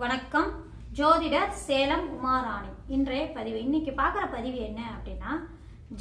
வணக்கம். ஜோதிடர் சேலம் உமாராணி. இன்றைய பதிவு. இன்னைக்கு பார்க்குற பதிவு என்ன அப்படின்னா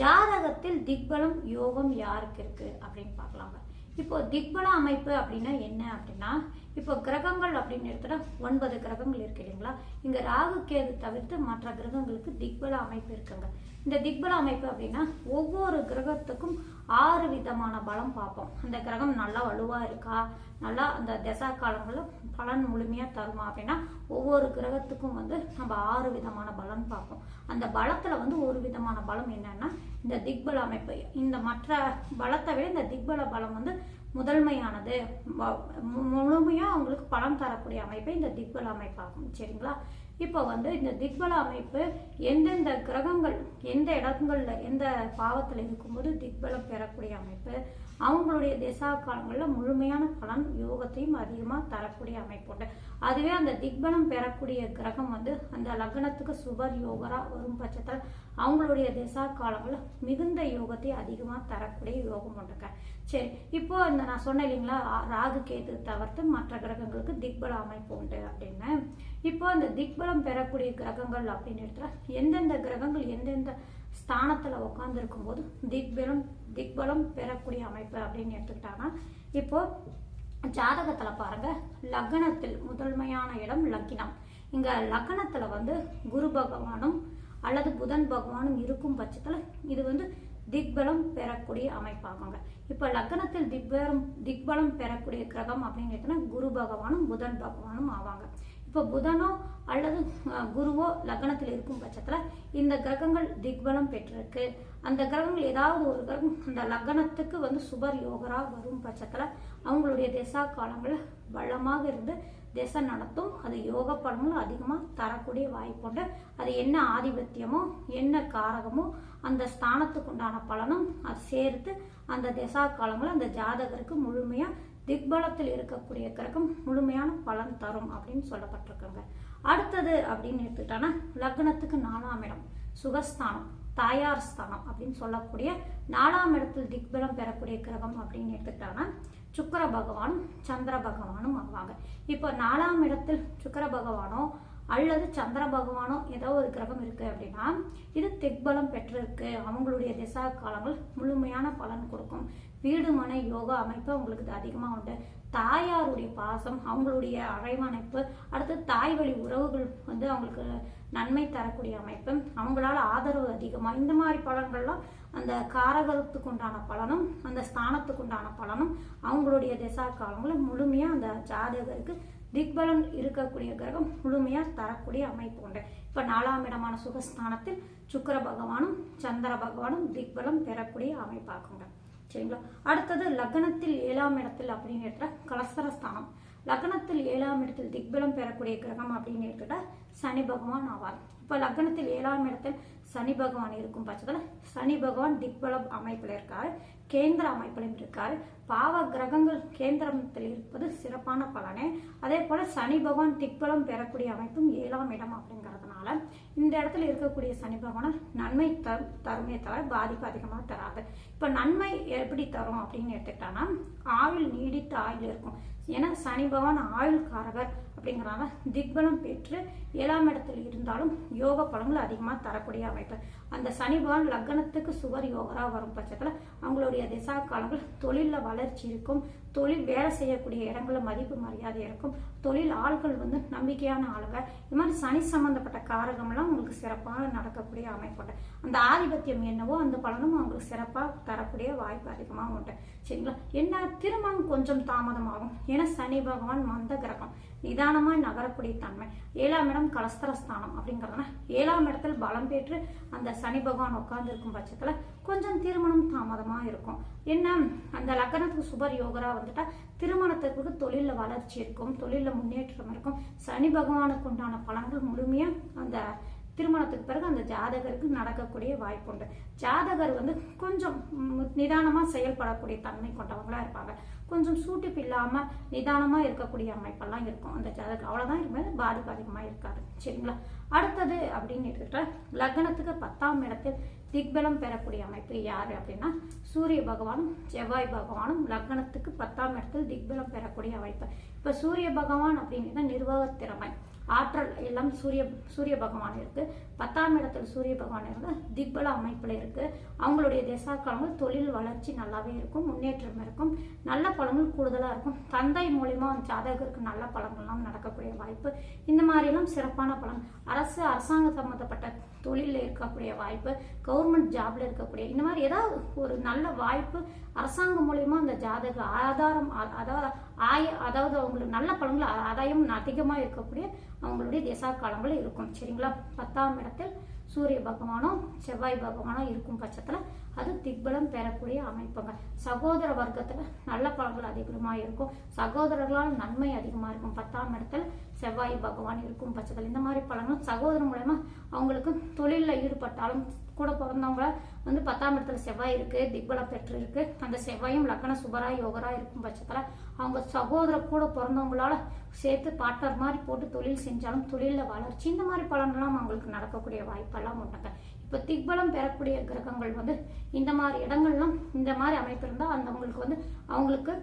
ஜாதகத்தில் திக்பலம் யோகம் யாருக்கு இருக்கு அப்படின்னு பார்க்கலாங்க இப்போ திக்பல அமைப்பு அப்படின்னா என்ன அப்படின்னா இப்போ கிரகங்கள் அப்படின்னு எடுத்துட்டா ஒன்பது கிரகங்கள் இருக்கு இல்லைங்களா? இங்க ராகு கேது தவிர்த்து மற்ற கிரகங்களுக்கு திக்பல அமைப்பு இருக்குங்க. இந்த திக்பல அமைப்பு அப்படின்னா ஒவ்வொரு கிரகத்துக்கும் ஆறு விதமான பலம் பார்ப்போம். அந்த கிரகம் நல்லா வலுவா இருக்கா? நல்லா அந்த தசா காலங்களில் பலன் முழுமையா தருமா அப்படின்னா ஒவ்வொரு கிரகத்துக்கும் வந்து நம்ம ஆறு விதமான பலன் பார்ப்போம். அந்த பலத்துல வந்து ஒரு விதமான பலம் என்னன்னா இந்த திக்பல அமைப்பு. இந்த மற்ற பலத்தை விட இந்த திக்பல பலம் வந்து முதன்மையானது. வ- மு- அவங்களுக்கு பணம் தரக்கூடிய அமைப்பு இந்த திக்பல அமைப்பாகும் சரிங்களா? இப்போ வந்து இந்த திக்பல அமைப்பு எந்தெந்த கிரகங்கள் எந்த இடங்கள்ல எந்த பாவத்துல இருக்கும்போது திக்பலம் பெறக்கூடிய அமைப்பு அவங்களுடைய திசா காலங்களில் முழுமையான பலன் யோகத்தையும் அதிகமாக தரக்கூடிய அமைப்பு உண்டு. அதுவே அந்த திக்பலம் பெறக்கூடிய கிரகம் வந்து அந்த லக்னத்துக்கு சுபர் யோகரா வரும் பட்சத்தில் அவங்களுடைய திசா காலங்களில் மிகுந்த யோகத்தை அதிகமாக தரக்கூடிய யோகம் உண்டுங்க சரி இப்போ இந்த நான் சொன்னேன் இல்லைங்களா ராகு கேது தவிர்த்து மற்ற கிரகங்களுக்கு திக்பல அமைப்பு உண்டு அப்படின்னு. இப்போ அந்த திக்பலம் பெறக்கூடிய கிரகங்கள் அப்படின்னு எடுத்தா எந்தெந்த கிரகங்கள் எந்தெந்த ஸ்தானத்தில் உட்காந்துருக்கும் போது திக்பலம் திக்பலம் பெறக்கூடிய அமைப்பு அப்படின்னு எடுத்துக்கிட்டாங்கன்னா இப்போ ஜாதகத்தில் பாருங்க லக்னத்தில் முதன்மையான இடம் லக்கினம். இங்க லக்னத்தில் வந்து குரு பகவானும் அல்லது புதன் பகவானும் இருக்கும் பட்சத்தில் இது வந்து திக்பலம் பெறக்கூடிய அமைப்பாகுங்க. இப்போ லக்னத்தில் திக்பலம் திக்பலம் பெறக்கூடிய கிரகம் அப்படின்னு எடுத்தோம்னா குரு பகவானும் புதன் பகவானும் ஆவாங்க. இப்போ புதனோ அல்லது குருவோ லக்னத்தில் இருக்கும் பட்சத்தில் இந்த கிரகங்கள் திக்பலம் பெற்றிருக்கு. அந்த கிரகங்கள் ஏதாவது ஒரு கிரகம் அந்த லக்னத்துக்கு வந்து சுபர் யோகராக வரும் பட்சத்தில் அவங்களுடைய திசா காலங்களில் வளமாக இருந்து திசை நடத்தும். அது யோக பலன்கள் அதிகமாக தரக்கூடிய வாய்ப்புண்டு அது என்ன ஆதிபத்தியமோ என்ன காரகமோ அந்த ஸ்தானத்துக்கு உண்டான பலனும் அது சேர்த்து அந்த திசா காலங்கள் அந்த ஜாதகருக்கு முழுமையாக திக்பலத்தில் இருக்கக்கூடிய கிரகம் முழுமையான பலன் தரும் அப்படின்னு சொல்லப்பட்டிருக்காங்க. அடுத்தது அப்படின்னு எடுத்துக்கிட்டோன்னா லக்னத்துக்கு நாலாம் இடம் சுகஸ்தானம் தாயார் ஸ்தானம் அப்படின்னு சொல்லக்கூடிய நாலாம் இடத்தில் திக்பலம் பெறக்கூடிய கிரகம் அப்படின்னு எடுத்துக்கிட்டோன்னா சுக்கிர பகவானும் சந்திர பகவானும் ஆவாங்க. இப்போ நாலாம் இடத்தில் சுக்கர பகவானோ அல்லது சந்திர பகவானோ ஏதோ ஒரு கிரகம் இருக்கு அப்படின்னா இது திக்பலம் பெற்றிருக்கு. அவங்களுடைய திசா காலங்கள் முழுமையான பலன் கொடுக்கும். வீடு மனை யோகா அமைப்பு அவங்களுக்கு இது உண்டு. தாயாருடைய பாசம் அவங்களுடைய அரைவணைப்பு அடுத்து தாய் வழி உறவுகள் வந்து அவங்களுக்கு நன்மை தரக்கூடிய அமைப்பு. அவங்களால ஆதரவு அதிகமாக இந்த மாதிரி பலன்கள்லாம் அந்த காரகத்துக்கு உண்டான பலனும் அந்த ஸ்தானத்துக்கு உண்டான பலனும் அவங்களுடைய திசா காலங்களும் முழுமையாக அந்த ஜாதகருக்கு திக்பலம் இருக்கக்கூடிய கிரகம் முழுமையா தரக்கூடிய அமைப்பு உண்டு. இப்ப நாலாம் இடமான சுகஸ்தானத்தில் சுக்கிர பகவானும் சந்திர பகவானும் திக்பலம் பெறக்கூடிய அமைப்பாக்குங்க சரிங்களா? அடுத்தது லக்னத்தில் ஏழாம் இடத்தில் அப்படின்னு எடுத்தா கலஸ்தரஸ்தானம் லக்னத்தில் ஏழாம் இடத்தில் திக்பலம் பெறக்கூடிய கிரகம் அப்படின்னு எடுத்துட்டா சனி பகவான் ஆவார். இப்போ லக்னத்தில் ஏழாம் இடத்தில் சனி பகவான் இருக்கும் பட்சத்தில் சனி பகவான் திக்பலம் அமைப்பில் இருக்கார் கேந்திர அமைப்பிலும் இருக்கார். பாவ கிரகங்கள் கேந்திரத்தில் இருப்பது சிறப்பான பலனே. அதே போல் சனி பகவான் திக்பலம் பெறக்கூடிய அமைப்பும் ஏழாம் இடம் அப்படிங்கிறதுனால இந்த இடத்துல இருக்கக்கூடிய சனி பகவான் நன்மை தரும் தருமே தவிர பாதிப்பு அதிகமாக தராது. இப்போ நன்மை எப்படி தரும் அப்படின்னு எடுத்துக்கிட்டான்னா ஆயுள் நீடித்த ஆயுள் இருக்கும். ஏன்னா சனி பகவான் ஆயுள் காரகர் அப்படிங்கிறனால திக்பலம் பெற்று ஏழாம் இடத்துல இருந்தாலும் யோக பலன்கள் அதிகமாக தரக்கூடிய அமைப்பு. அந்த சனி பகவான் லக்னத்துக்கு சுவர் யோகரா வரும் பட்சத்தில் அவங்களுடைய திசா காலங்கள் தொழிலில் வளர்ச்சி இருக்கும். தொழில் வேலை செய்யக்கூடிய இடங்கள மதிப்பு மரியாதை இருக்கும். தொழில் ஆள்கள் வந்து நம்பிக்கையான ஆளுங்க. இது மாதிரி சனி சம்பந்தப்பட்ட காரகம்லாம் உங்களுக்கு சிறப்பாக நடக்கக்கூடிய அமைப்புண்டு அந்த ஆதிபத்தியம் என்னவோ அந்த பலனும் அவங்களுக்கு சிறப்பாக தரக்கூடிய வாய்ப்பு அதிகமாக உண்டு. சரிங்களா? என்ன? திருமணம் கொஞ்சம் தாமதமாகும். ஏன்னா சனி பகவான் மந்த கிரகம். நிதானமாக நகரக்கூடிய தன்மை. ஏழாம் இடம் கலஸ்தரஸ்தானம் அப்படிங்கிறதுனா ஏழாம் இடத்தில் பலம் பெற்று அந்த சனி பகவான் உட்கார்ந்து இருக்கும் கொஞ்சம் திருமணம் தாமதமாக இருக்கும். என்ன? அந்த லக்னத்துக்கு சுபர் யோகரா வந்துட்டா திருமணத்திற்கு தொழிலில் வளர்ச்சி இருக்கும் தொழிலில் முன்னேற்றம் இருக்கும். சனி பகவானுக்கு உண்டான பலன்கள் முழுமையா அந்த திருமணத்துக்கு பிறகு அந்த ஜாதகருக்கு நடக்கக்கூடிய வாய்ப்புண்டு ஜாதகர் வந்து கொஞ்சம் நிதானமாக செயல்படக்கூடிய தன்மை கொண்டவங்களாக இருப்பாங்க. கொஞ்சம் சூட்டிப்பு இல்லாமல் நிதானமாக இருக்கக்கூடிய அமைப்பெல்லாம் இருக்கும் அந்த ஜாதகம் அவ்வளோதான் இருக்கும்போது பாதிப்பு அதிகமாக இருக்காது. சரிங்களா? அடுத்தது அப்படின்னு எடுத்துக்கிட்டால் லக்னத்துக்கு பத்தாம் இடத்தில் திக்பலம் பெறக்கூடிய அமைப்பு யார் அப்படின்னா சூரிய பகவானும் செவ்வாய் பகவானும் லக்னத்துக்கு பத்தாம் இடத்தில் திக்பலம் பெறக்கூடிய அமைப்பு. இப்போ சூரிய பகவான் அப்படிங்கிறது நிர்வாக திறமை. ஆற்றல் எல்லாம் சூரிய சூரிய பகவான் இருக்கு. பத்தாம் இடத்துல சூரிய பகவான் இருக்கு திக்பல அமைப்புல இருக்கு. அவங்களுடைய தசாக்காலங்கள் தொழில் வளர்ச்சி நல்லாவே இருக்கும் முன்னேற்றம் இருக்கும். நல்ல பழங்கள் கூடுதலா இருக்கும். தந்தை மூலியமா ஜாதகருக்கு நல்ல பழங்கள்லாம் நடக்கக்கூடிய வாய்ப்பு. இந்த மாதிரிலாம் சிறப்பான பலன். அரசு அரசாங்க சம்மந்தப்பட்ட தொழிலில் இருக்கக்கூடிய வாய்ப்பு கவர்மெண்ட் ஜாப்ல இருக்கக்கூடிய இந்த மாதிரி ஏதாவது ஒரு நல்ல வாய்ப்பு அரசாங்கம் மூலயமா அந்த ஜாதக ஆதாரம் அதாவது ஆய அதாவது அவங்களுக்கு நல்ல பலன்கள் ஆதாயம் அதிகமாக இருக்கக்கூடிய அவங்களுடைய திசா காலங்கள் இருக்கும். சரிங்களா? பத்தாம் இடத்தில் சூரிய பகவானோ செவ்வாய் பகவானோ இருக்கும் பட்சத்தில் அது திக்பலம் பெறக்கூடிய அமைப்புங்க சகோதர வர்க்கத்தில் நல்ல பலன்கள் அதிகமாக இருக்கும். சகோதரர்களால் நன்மை அதிகமாக இருக்கும். பத்தாம் இடத்துல செவ்வாய் பகவான் இருக்கும் பட்சத்தில். இந்த மாதிரி பலன்கள் சகோதரர் மூலயமா அவங்களுக்கு தொழிலில் ஈடுபட்டாலும் கூட பிறந்தவங்கள வந்து பத்தாம் இடத்துல செவ்வாய் இருக்கு திக்பலம் பெற்று இருக்கு. அந்த செவ்வாயும் லக்கண சுபரா யோகரா இருக்கும் பட்சத்துல அவங்க சகோதர கூட பிறந்தவங்களால சேர்த்து பாட்டர் மாதிரி போட்டு தொழில் செஞ்சாலும் தொழிலில் வளர்ச்சி இந்த மாதிரி பலன்லாம் அவங்களுக்கு நடக்கக்கூடிய வாய்ப்பெல்லாம் உண்டுங்க. இப்போ திக்பலம் பெறக்கூடிய கிரகங்கள் வந்து இந்த மாதிரி இடங்கள்லாம் இந்த மாதிரி அமைப்பு இருந்தால் அந்த அவங்களுக்கு வந்து அவங்களுக்கு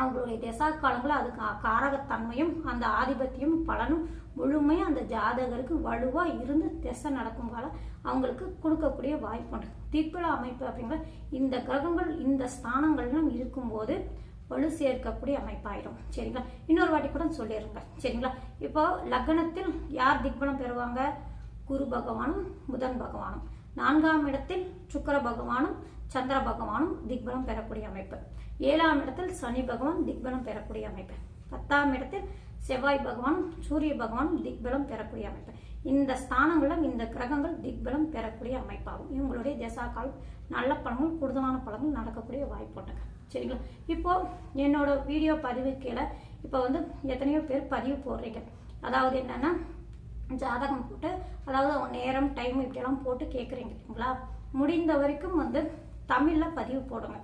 அவங்களுடைய திசா காலங்களில் அதுக்கு காரகத்தன்மையும் அந்த ஆதிபத்தியம் பலனும் முழுமையாக அந்த ஜாதகருக்கு வலுவாக இருந்து திசை நடக்கும் காலம் அவங்களுக்கு கொடுக்கக்கூடிய வாய்ப்பு உண்டு. திக்பல அமைப்பு அப்படிங்கிற இந்த கிரகங்கள் இந்த ஸ்தானங்கள்லாம் இருக்கும்போது வலு சேர்க்கக்கூடிய அமைப்பாயிடும் சரிங்களா? இன்னொரு வாட்டி கூட சொல்லிடுங்க சரிங்களா? இப்போ லக்னத்தில் யார் திக்பலம் பெறுவாங்க? குரு பகவானும் புதன் பகவானும். நான்காம் இடத்தில் சுக்கர பகவானும் சந்திர பகவானும் திக்பலம் பெறக்கூடிய அமைப்பு. ஏழாம் இடத்தில் சனி பகவான் திக்பலம் பெறக்கூடிய அமைப்பு. பத்தாம் இடத்தில் செவ்வாய் பகவானும் சூரிய பகவானும் திக்பலம் பெறக்கூடிய அமைப்பு. இந்த ஸ்தானங்களும் இந்த கிரகங்கள் திக்பலம் பெறக்கூடிய அமைப்பாகும். இவங்களுடைய தசாக்கால் நல்ல பழங்கள் கூடுதலான பழங்கள் நடக்கக்கூடிய வாய்ப்பு உண்டுங்க சரிங்களா? இப்போ என்னோட வீடியோ பதிவு கீழே இப்போ வந்து எத்தனையோ பேர் பதிவு போடுறீங்க. அதாவது என்னன்னா ஜாதகம் போட்டு அதாவது நேரம் டைம் இப்படியெல்லாம் போட்டு கேட்குறீங்க முடிந்த வரைக்கும் வந்து தமிழில் பதிவு போடுங்க.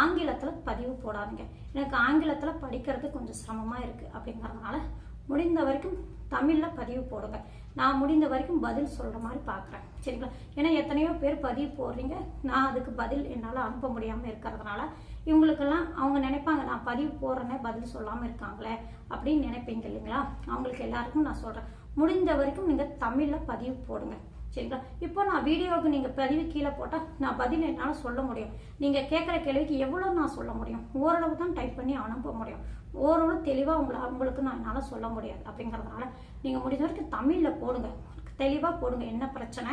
ஆங்கிலத்தில் பதிவு போடாதீங்க. எனக்கு ஆங்கிலத்தில் படிக்கிறது கொஞ்சம் சிரமமாக இருக்குது அப்படிங்கிறதுனால முடிந்த வரைக்கும் தமிழில் பதிவு போடுங்க. நான் முடிந்த வரைக்கும் பதில் சொல்கிற மாதிரி பார்க்குறேன் சரிங்களா? ஏன்னா எத்தனையோ பேர் பதிவு போடுறீங்க. நான் அதுக்கு பதில் என்னால் அனுப்ப முடியாமல் இருக்கிறதுனால இவங்களுக்கெல்லாம் அவங்க நினைப்பாங்க நான் பதிவு போடுறேனே பதில் சொல்லாமல் இருக்காங்களே அப்படின்னு நினைப்பீங்க இல்லைங்களா? அவங்களுக்கு எல்லாருக்கும் நான் சொல்கிறேன் முடிந்த வரைக்கும் நீங்கள் தமிழில் பதிவு போடுங்க. சரிங்களா? இப்போ நான் வீடியோவுக்கு நீங்கள் பதிவு கீழே போட்டால் நான் பதில் என்னால் சொல்ல முடியும். நீங்கள் கேட்குற கேள்விக்கு எவ்வளோ நான் சொல்ல முடியும்? ஓரளவு தான் டைப் பண்ணி அனுப்ப முடியும். ஓரளவு தெளிவாக உங்களை உங்களுக்கு நான் என்னால் சொல்ல முடியாது. அப்படிங்கிறதுனால நீங்கள் முடிஞ்ச வரைக்கும் தமிழில் போடுங்க. தெளிவாக போடுங்க. என்ன பிரச்சனை?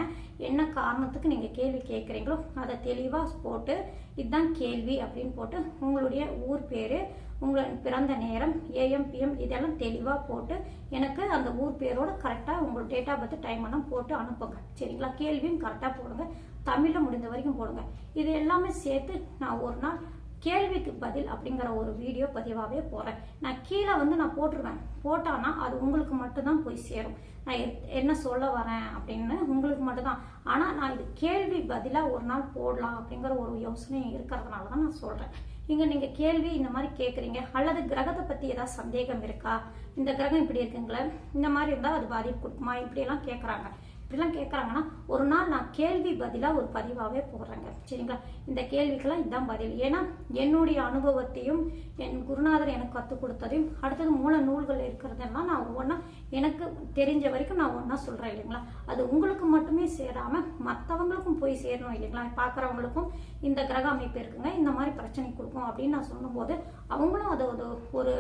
என்ன காரணத்துக்கு நீங்கள் கேள்வி கேட்குறீங்களோ அதை தெளிவாக போட்டு இதுதான் கேள்வி அப்படின்னு போட்டு உங்களுடைய ஊர் பேர் உங்களை பிறந்த நேரம் ஏஎம் பிஎம் இதெல்லாம் தெளிவாக போட்டு எனக்கு அந்த ஊர் பேரோட கரெக்டாக உங்களோட டேட் ஆஃப் பர்த் டைம் எல்லாம் போட்டு அனுப்புங்க. சரிங்களா? கேள்வியும் கரெக்டாக போடுங்க. தமிழில் முடிந்த வரைக்கும் போடுங்க. இது எல்லாமே சேர்த்து நான் ஒரு நாள் கேள்விக்கு பதில் அப்படிங்கிற ஒரு வீடியோ பதிவாகவே போகிறேன் நான் கீழே வந்து நான் போட்டுருவேன். போட்டானா அது உங்களுக்கு மட்டும்தான் போய் சேரும். நான் எத்- என்ன சொல்ல வரேன் அப்படின்னு உங்களுக்கு மட்டும்தான். ஆனால் நான் இது கேள்வி பதிலாக ஒரு நாள் போடலாம் அப்படிங்கிற ஒரு யோசனை இருக்கிறதுனால தான் நான் சொல்கிறேன் இங்கே நீங்கள் கேள்வி இந்த மாதிரி கேட்குறீங்க அல்லது கிரகத்தை பற்றி ஏதாவது சந்தேகம் இருக்கா? இந்த கிரகம் இப்படி இருக்குங்களே. இந்த மாதிரி இருந்தால் அது பாதிப்பு கொடுக்குமா? இப்படியெல்லாம் கேட்குறாங்க இப்படிலாம் கேட்குறாங்கன்னா ஒரு நாள் நான் கேள்வி பதிலாக ஒரு பதிவாகவே போடுறேங்க. சரிங்களா? இந்த கேள்விக்கெல்லாம் இதுதான் பதில். ஏன்னா என்னுடைய அனுபவத்தையும் என் குருநாதர் எனக்கு கற்றுக் கொடுத்ததையும் அடுத்தது மூல நூல்கள் இருக்கிறதெல்லாம் நான் ஒவ்வொன்றா எனக்கு தெரிஞ்ச வரைக்கும் நான் ஒன்றா சொல்கிறேன் இல்லைங்களா? அது உங்களுக்கு மட்டுமே சேராமல் மற்றவங்களுக்கும் போய் சேரணும் இல்லைங்களா? பார்க்குறவங்களுக்கும் இந்த கிரக அமைப்பு இருக்குங்க இந்த மாதிரி பிரச்சனை கொடுக்கும் அப்படின்னு நான் சொல்லும்போது அவங்களும் அதை ஒரு ஒரு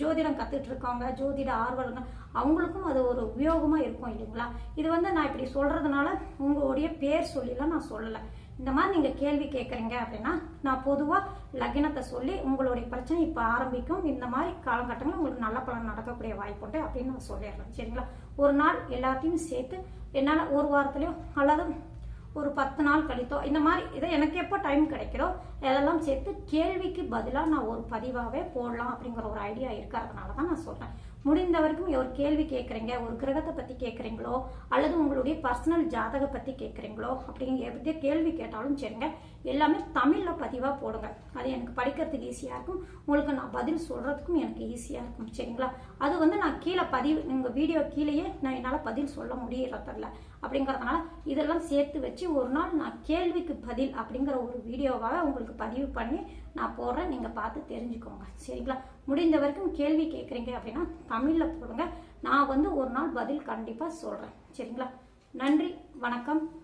ஜோதிடம் கற்றுட்டு இருக்காங்க ஜோதிட ஆர்வலங்க அவங்களுக்கும் அது ஒரு உபயோகமாக இருக்கும் இல்லைங்களா? இது வந்து நான் இப்படி சொல்கிறதுனால உங்களுடைய பேர் சொல்லிலாம் நான் சொல்லலை. இந்த மாதிரி நீங்கள் கேள்வி கேட்குறீங்க அப்படின்னா நான் பொதுவாக லக்னத்தை சொல்லி உங்களுடைய பிரச்சனை இப்போ ஆரம்பிக்கும். இந்த மாதிரி காலகட்டங்களில் உங்களுக்கு நல்ல பலன் நடக்கக்கூடிய வாய்ப்பு உண்டு அப்படின்னு நான் சொல்லிடுறேன். சரிங்களா? ஒரு நாள் எல்லாத்தையும் சேர்த்து என்னால் ஒரு வாரத்துலையோ அல்லது ஒரு பத்து நாள் கழித்தோ இந்த மாதிரி இதை எனக்கு எப்போ டைம் கிடைக்கிறோ இதெல்லாம் சேர்த்து கேள்விக்கு பதிலாக நான் ஒரு பதிவாகவே போடலாம் அப்படிங்கிற ஒரு ஐடியா இருக்கிறதுனால தான் நான் சொல்கிறேன் முடிந்த வரைக்கும் ஒரு கேள்வி கேட்குறீங்க ஒரு கிரகத்தை பற்றி கேட்குறீங்களோ அல்லது உங்களுடைய பர்சனல் ஜாதக பற்றி கேட்குறீங்களோ அப்படிங்கிற எந்த கேள்வி கேட்டாலும் சரிங்க. எல்லாமே தமிழில் பதிவாக போடுங்க. அது எனக்கு படிக்கிறதுக்கு ஈஸியாக இருக்கும். உங்களுக்கு நான் பதில் சொல்கிறதுக்கும் எனக்கு ஈஸியாக இருக்கும். சரிங்களா? அது வந்து நான் கீழே பதிவு உங்கள் வீடியோ கீழேயே நான் என்னால் பதில் சொல்ல முடியறதில்ல. அப்படிங்கிறதுனால இதெல்லாம் சேர்த்து வச்சு ஒரு நாள் நான் கேள்விக்கு பதில் அப்படிங்கிற ஒரு வீடியோவாக உங்களுக்கு பதிவு பண்ணி நான் போடுறேன். நீங்கள் பார்த்து தெரிஞ்சுக்கோங்க. சரிங்களா? முடிந்த வரைக்கும் கேள்வி கேட்குறீங்க அப்படின்னா தமிழில் போடுங்க. நான் வந்து ஒரு நாள் பதில் கண்டிப்பாக சொல்கிறேன் சரிங்களா? நன்றி வணக்கம்.